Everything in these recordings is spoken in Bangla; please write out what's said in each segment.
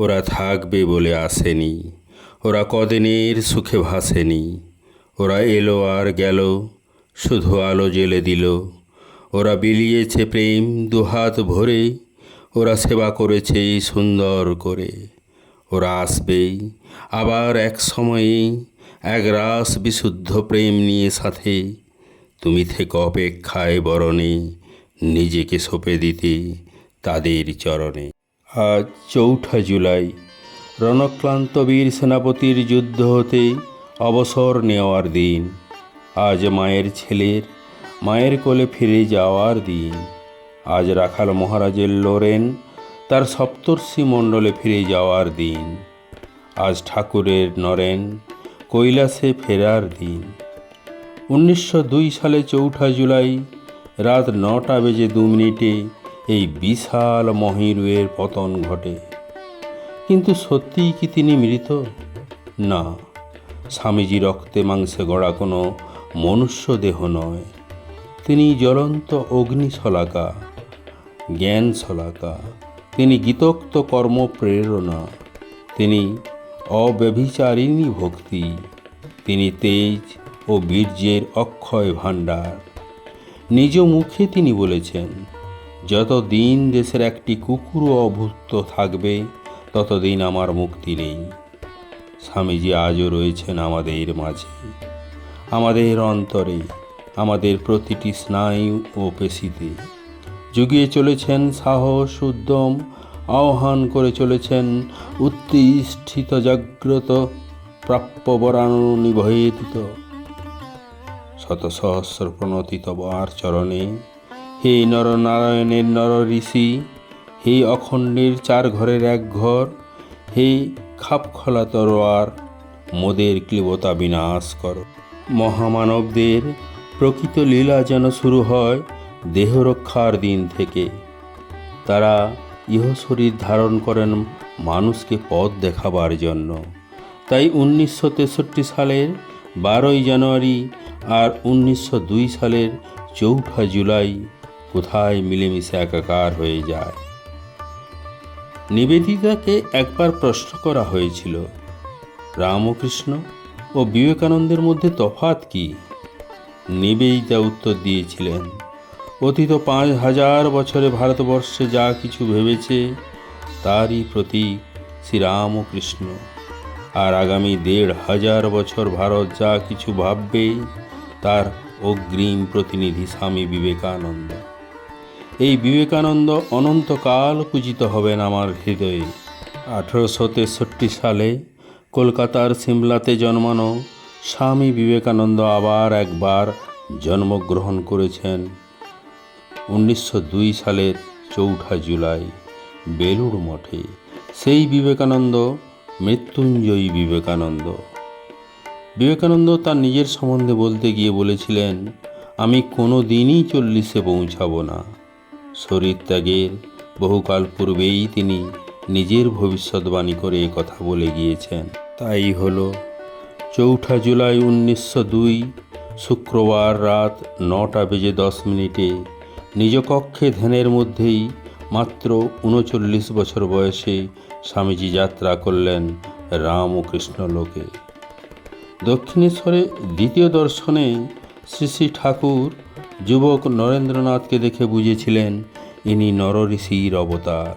ওরা থাকবে বলে আসেনি, ওরা কদিনের সুখে ভাসেনি। ওরা এলো আর গেল, শুধু আলো জেলে দিল। ওরা বিলিয়েছে প্রেম দুহাত ভরে, ওরা সেবা করেছে সুন্দর করে। ওরা আসবেই, আবার এক সময়ে এক রাস বিশুদ্ধ প্রেম নিয়ে সাথে। তুমি থেকে অপেক্ষায় বরণে, নিজেকে সঁপে দিতে তাদের চরণে। আজ চৌঠা জুলাই। রণক্লান্ত বীর সেনাপতির যুদ্ধ হতে অবসর নেওয়ার দিন। আজ মায়ের ছেলের, মায়ের কোলে ফিরে যাওয়ার দিন। আজ রাখাল মহারাজের লোরেন তার সপ্তর্ষি মণ্ডলে ফিরে যাওয়ার দিন। আজ ঠাকুরের নরেন কৈলাসে ফেরার দিন। উনিশশো দুই সালে চৌঠা জুলাই রাত নটা বেজে দু মিনিটে এই বিশাল মহিরুয়ের পতন ঘটে। কিন্তু সত্যিই কি তিনি মৃত? না, স্বামীজি রক্তে মাংসে গড়া কোনো মনুষ্য দেহ নয়। তিনি জ্বলন্ত অগ্নিশলাকা জ্ঞান শলাকা তিনি গীতোক্ত কর্ম প্রেরণা। তিনি অব্যভিচারিণী ভক্তি। তিনি তেজ ও বীর্যের অক্ষয় ভাণ্ডার। নিজ মুখে তিনি বলেছেন যতদিন দেশের একটি কুকুরও অভুক্ত থাকবে, ততদিন আমার মুক্তি নেই। স্বামীজি আজও রয়েছেন আমাদের মাঝে, আমাদের অন্তরে, আমাদের প্রতিটি স্নায়ু ও পেশিতে। জুগিয়ে চলেছেন সাহস, উদ্যম, আহ্বান করে চলেছেন উত্তিষ্ঠিত, জাগ্রত প্রাপ্য বরাণু নিভয়েদিত শত সহস্র প্রণতি তব আর চরণে হে নরনারায়ণের নর ঋষি হে অখণ্ডের চার ঘরের এক ঘর, হে খাপখলা তরোয়ার, মোদের ক্লিবতা বিনাশ কর। মহামানবদের প্রকৃত লীলা যেন শুরু হয় দেহরক্ষার দিন থেকে। তারা ইহ শরীর ধারণ করেন মানুষকে পথ দেখাবার জন্য। তাই উনিশশো তেষট্টি সালের বারোই জানুয়ারি আর উনিশশো দুই সালের চৌঠা জুলাই কোথায় মিলেমিশে একাকার হয়ে যায়। নিবেদিতাকে একবার প্রশ্ন করা হয়েছিল, রামকৃষ্ণ ও বিবেকানন্দের মধ্যে তফাত কি? নিবেদিতা উত্তর দিয়েছিলেন, অতীত পাঁচ হাজার বছরে ভারতবর্ষে যা কিছু ভেবেছে, তারই প্রতীক শ্রীরামকৃষ্ণ। আর আগামী দেড় হাজার বছর ভারত যা কিছু ভাববে, তার অগ্রিম প্রতিনিধি স্বামী বিবেকানন্দ। বিবেকানন্দ অনন্তকাল পূজিত হবেন আমার হৃদয়ে। আঠেরোশো তেষট্টি সালে কলকাতার সিমলাতে জন্মানো স্বামী বিবেকানন্দ আবার একবার জন্মগ্রহণ করেছেন। উনিশশো দুই সালের চৌঠা জুলাই, বেলুড় মঠে। সেই বিবেকানন্দ মৃত্যুঞ্জয়ী বিবেকানন্দ। বিবেকানন্দ তার নিজের সম্বন্ধে বলতে গিয়ে বলেছিলেন, আমি কোনো দিনই চল্লিশে পৌঁছাবো না। শরীর ত্যাগের বহুকাল পূর্বেই তিনি নিজের ভবিষ্যৎবাণী করে কথা বলে গিয়েছেন। তাই হল, চৌঠা জুলাই উনিশশো দুই, শুক্রবার রাত নটা বেজে দশ মিনিটে নিজ কক্ষে ধ্যানের মধ্যেই মাত্র উনচল্লিশ বছর বয়সে স্বামীজি যাত্রা করলেন রাম ও কৃষ্ণ লোকে। দক্ষিণেশ্বরে দ্বিতীয় দর্শনে শ্রী শ্রী ঠাকুর যুবক নরেন্দ্রনাথকে দেখে বুঝেছিলেন, ইনি নরঋষির অবতার।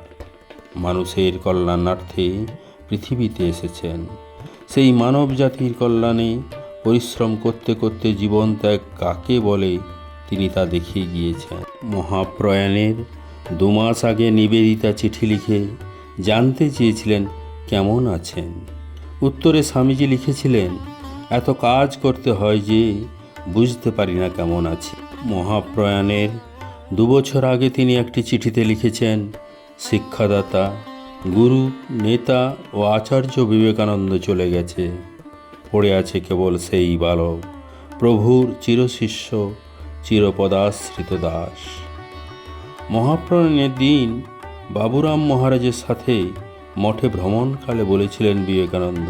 মানুষের কল্যাণার্থে পৃথিবীতে এসেছেন। সেই মানব জাতির কল্যাণে পরিশ্রম করতে করতে জীবন ত্যাগ কাকে বলে তিনি তা দেখিয়ে গিয়েছেন। মহাপ্রয়াণের দু মাস আগে নিবেদিতা চিঠি লিখে জানতে চেয়েছিলেন, কেমন আছেন? উত্তরে স্বামীজি লিখেছিলেন, এত কাজ করতে হয় যে বুঝতে পারি না কেমন আছি। মহাপ্রয়াণের। দুবছর আগে তিনি একটি চিঠিতে লিখেছেন, শিক্ষাদাতা, গুরু, নেতা ও আচার্য বিবেকানন্দ চলে গেছে। পড়ে আছে কেবল সেই বালক, প্রভুর চিরশিষ্য, চিরপদাশ্রিত দাস। মহাপ্রয়াণের দিন বাবুরাম মহারাজের সাথে মঠে ভ্রমণকালে বলেছিলেন বিবেকানন্দ,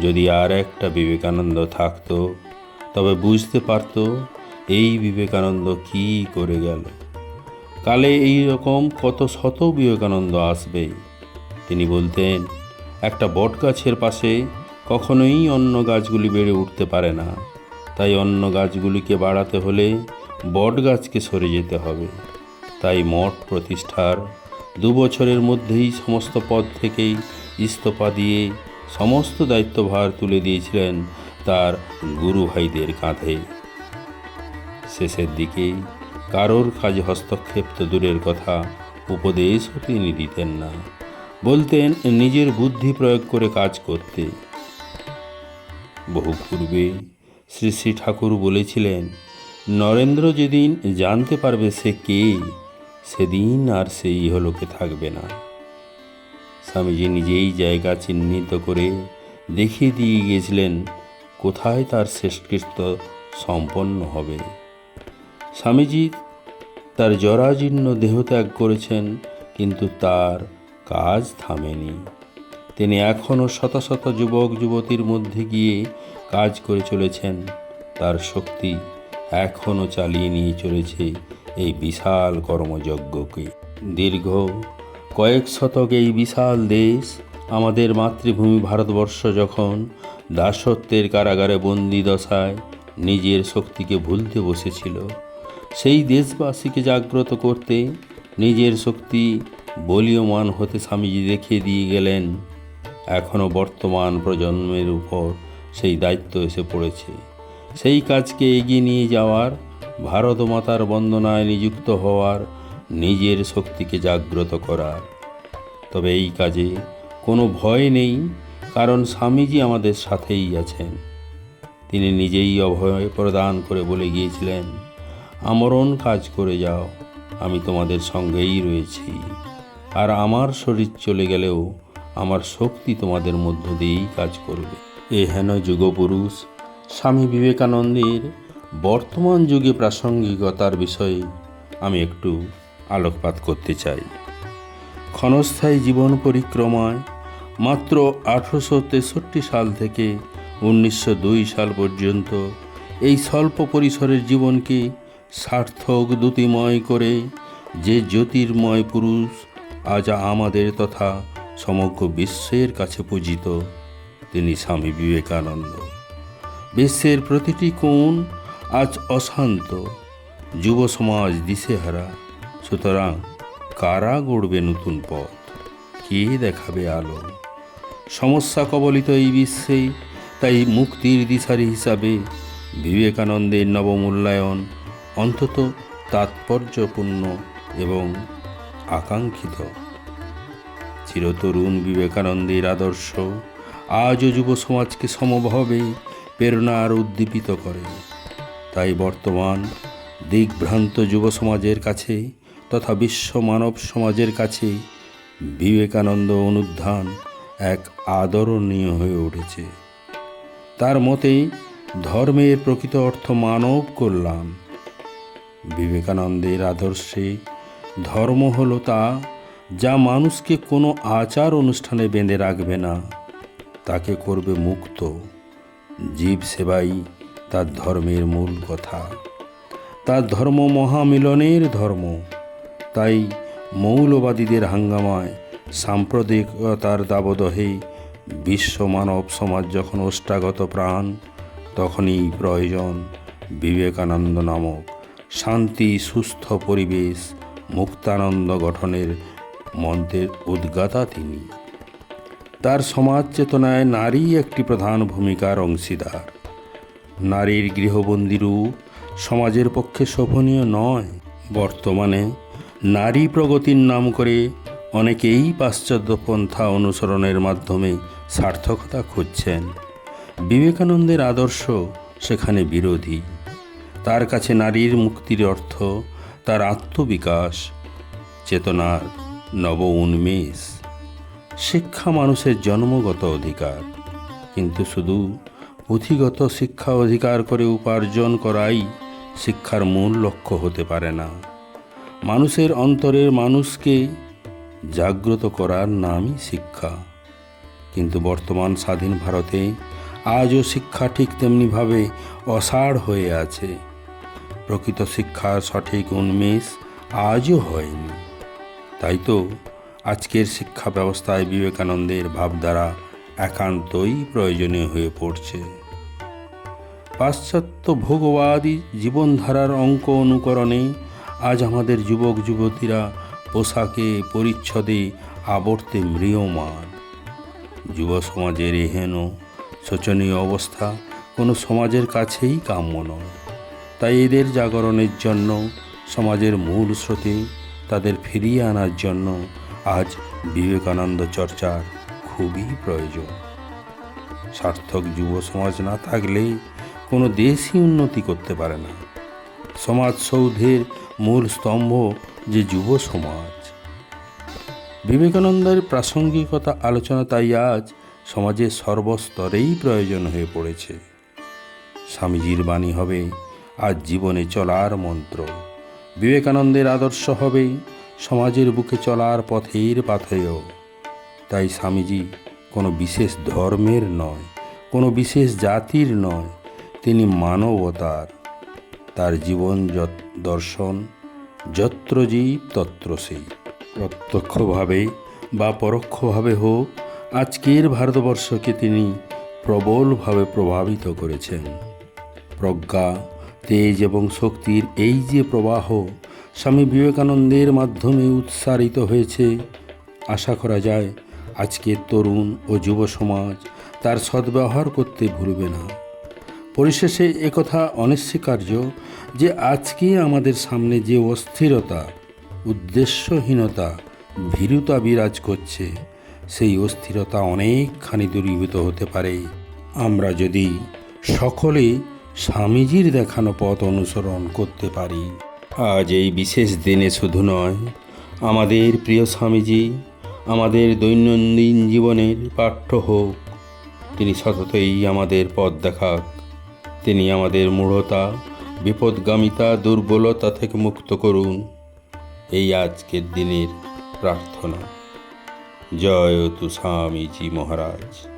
যদি আর একটা বিবেকানন্দ থাকতো, তবে বুঝতে পারত এই বিবেকানন্দ কি করে গেল? কালে এই রকম কত শত বিবেকানন্দ আসবে? তিনি বলতেন, একটা বট গাছের পাশে কখনোই অন্য গাছগুলি বেড়ে উঠতে পারে না। তাই অন্য গাছগুলিকে বাড়াতে হলে বট গাছকে সরে যেতে হবে। তাই মঠ প্রতিষ্ঠার দু বছরের মধ্যেই সমস্ত পদ থেকেই ইস্তফা দিয়ে সমস্ত দায়িত্বভার তুলে দিয়েছিলেন তার গুরু ভাইদের কাঁধে। শেষের দিকে কারোর কাজে হস্তক্ষেপ তো দূরের কথা, উপদেশও তিনি দিতেন না। বলতেন, নিজের বুদ্ধি প্রয়োগ করে কাজ করতে। বহু পূর্বে শ্রী শ্রী ঠাকুর বলেছিলেন, নরেন্দ্র যেদিন জানতে পারবে সে কে, সেদিন আর সেই ইহলোকে থাকবে না। স্বামীজি নিজেই জায়গা চিহ্নিত করে দেখিয়ে দিয়ে গিয়েছিলেন, কোথায় তার শেষকৃত্য সম্পন্ন হবে? স্বামীজি তার জরাজীর্ণ দেহত্যাগ করেছেন, কিন্তু তার কাজ থামেনি। তিনি এখনও শত শত যুবক, যুবতীর মধ্যে গিয়ে কাজ করে চলেছেন। তার শক্তি এখনও চালিয়ে নিয়ে চলেছে এই বিশাল কর্মযজ্ঞকে। দীর্ঘ কয়েক শতক এই বিশাল দেশ আমাদের মাতৃভূমি ভারতবর্ষ যখন দাসত্বের কারাগারে বন্দি দশায় নিজের শক্তিকে ভুলতে বসেছিল সেই দেশবাসীকে জাগ্রত করতে নিজের শক্তি বলীয়মান হতে স্বামীজি দেখিয়ে দিয়ে গেলেন এখনও বর্তমান প্রজন্মের উপর সেই দায়িত্ব এসে পড়েছে। সেই কাজকে এগিয়ে নিয়ে যাওয়ার ভারত মাতার বন্দনায় নিযুক্ত হওয়ার, নিজের শক্তিকে জাগ্রত করার। তবে এই কাজে কোনো ভয় নেই, কারণ স্বামীজি আমাদের সাথেই আছেন। তিনি নিজেই অভয় প্রদান করে বলে গিয়েছিলেন আমরণ কাজ করে যাও, আমি তোমাদের সঙ্গেই রয়েছি। আর আমার শরীর চলে গেলেও আমার শক্তি তোমাদের মধ্য দিয়েই কাজ করবে। এ হেন যুগপুরুষ, স্বামী বিবেকানন্দের বর্তমান যুগে প্রাসঙ্গিকতার বিষয়ে আমি একটু আলোকপাত করতে চাই। ক্ষণস্থায়ী জীবন পরিক্রমায় মাত্র আঠেরোশো তেষট্টি সাল থেকে উনিশশো দুই সাল পর্যন্ত এই স্বল্প পরিসরের জীবনকে সার্থক দ্যুতিময় করে যে জ্যোতির্ময় পুরুষ আজ আমাদের তথা সমগ্র বিশ্বের কাছে পূজিত, তিনি স্বামী বিবেকানন্দ। বিশ্বের প্রতিটি কোণ আজ অশান্ত, যুব সমাজ দিশেহারা, সুতরাং কারা গড়বে নতুন পথ? কে দেখাবে আলো? সমস্যা কবলিত এই বিশ্বে, তাই মুক্তির দিশারি হিসাবে বিবেকানন্দের নবমূল্যায়ন অন্তত তাৎপর্যপূর্ণ এবং আকাঙ্ক্ষিত। চিরতরুণ বিবেকানন্দের আদর্শ আজও যুব সমাজকে সমভাবে প্রেরণা আর উদ্দীপিত করে। তাই বর্তমান দিগ্ভ্রান্ত যুব সমাজের কাছে তথা বিশ্ব মানব সমাজের কাছে বিবেকানন্দ অনুধান এক আদরণীয় হয়ে উঠেছে। তার মতে ধর্মের প্রকৃত অর্থ মানব কল্যাণ। বিবেকানন্দের আদর্শে ধর্ম হলো তা যা মানুষকে কোনো আচার অনুষ্ঠানে বেঁধে রাখবে না। তাকে করবে মুক্ত। জীব সেবাই তার ধর্মের মূল কথা। তার ধর্ম মহামিলনের ধর্ম। তাই মৌলবাদীদের হাঙ্গামায় সাম্প্রদায়িকতার দাবদহে বিশ্ব মানব সমাজ যখন ওষ্ঠাগত প্রাণ, তখনই প্রয়োজন বিবেকানন্দ নামক শান্তি, সুস্থ পরিবেশ, মুক্তানন্দ গঠনের মন্ত্রের উদ্গাতা তিনি। তার সমাজ চেতনায় নারী একটি প্রধান ভূমিকার অংশীদার। নারীর গৃহবন্দী রূপ সমাজের পক্ষে শোভনীয় নয়। বর্তমানে নারী প্রগতির নাম করে অনেকেই পাশ্চাত্য পন্থা অনুসরণের মাধ্যমে সার্থকতা খুঁজছেন। বিবেকানন্দের আদর্শ সেখানে বিরোধী। তার কাছে নারীর মুক্তির অর্থ তার আত্মবিকাশ, চেতনার নব উন্মেষ। শিক্ষা মানুষের জন্মগত অধিকার, কিন্তু শুধু পুঁথিগত শিক্ষা অধিকার করে উপার্জন করাই শিক্ষার মূল লক্ষ্য হতে পারে না। মানুষের অন্তরের মানুষকে জাগ্রত করার নামই শিক্ষা। কিন্তু বর্তমান স্বাধীন ভারতে আজও শিক্ষা ঠিক তেমনিভাবে অসাড় হয়ে আছে। প্রকৃত শিক্ষার সঠিক উন্মেষ আজও হয়নি। তাই তো আজকের শিক্ষা ব্যবস্থায় বিবেকানন্দের ভাবধারা একান্তই প্রয়োজনীয় হয়ে পড়ছে। পাশ্চাত্য ভোগবাদী জীবনধারার অঙ্ক অনুকরণে আজ আমাদের যুবক যুবতীরা পোশাকে পরিচ্ছদে আবর্তে ম্রিয়মান। যুব সমাজের এহেন শোচনীয় অবস্থা কোনো সমাজের কাছেই কাম্য নয়। তাই এদের জাগরণের জন্য, সমাজের মূল স্রোতে তাদের ফিরিয়ে আনার জন্য আজ বিবেকানন্দ চর্চার খুবই প্রয়োজন। সার্থক যুব সমাজ না থাকলে কোনো দেশই উন্নতি করতে পারে না। সমাজ সৌধের মূল স্তম্ভ যে যুব সমাজ। বিবেকানন্দের প্রাসঙ্গিকতা আলোচনা তাই আজ সমাজের সর্বস্তরেই প্রয়োজন হয়ে পড়েছে। স্বামীজির বাণী হবে আজ জীবনে চলার মন্ত্র। বিবেকানন্দের আদর্শ হবে সমাজের বুকে চলার পথের পাথেয়। তাই স্বামীজি কোনো বিশেষ ধর্মের নয়, কোনো বিশেষ জাতির নয়, তিনি মানবতার। তার জীবন দর্শন, যত্র জীব তত্র সেই। প্রত্যক্ষভাবে বা পরোক্ষভাবে হোক, আজকের ভারতবর্ষকে তিনি প্রবলভাবে প্রভাবিত করেছেন। প্রজ্ঞা তেজ এবং শক্তির এই যে প্রবাহ স্বামী বিবেকানন্দের মাধ্যমে উৎসারিত হয়েছে, আশা করা যায় আজকের তরুণ ও যুব সমাজ তার সদ্ব্যবহার করতে ভুলবে না। পরিশেষে একথা অনস্বীকার্য যে আজকে আমাদের সামনে যে অস্থিরতা, উদ্দেশ্যহীনতা, ভীরুতা বিরাজ করছে, সেই অস্থিরতা অনেকখানি দূরীভূত হতে পারে। আমরা যদি সকলে স্বামীজির দেখানো পথ অনুসরণ করতে পারি। আজ এই বিশেষ দিনে শুধু নয়, আমাদের প্রিয় স্বামীজি, আমাদের দৈনন্দিন জীবনের পাঠ্য হোক, তিনি সততই আমাদের পথ দেখাক। তিনি আমাদের মূঢ়তা, বিপদগামিতা, দুর্বলতা থেকে মুক্ত করুন। এই আজকের দিনের প্রার্থনা। জয় তু স্বামীজি মহারাজ।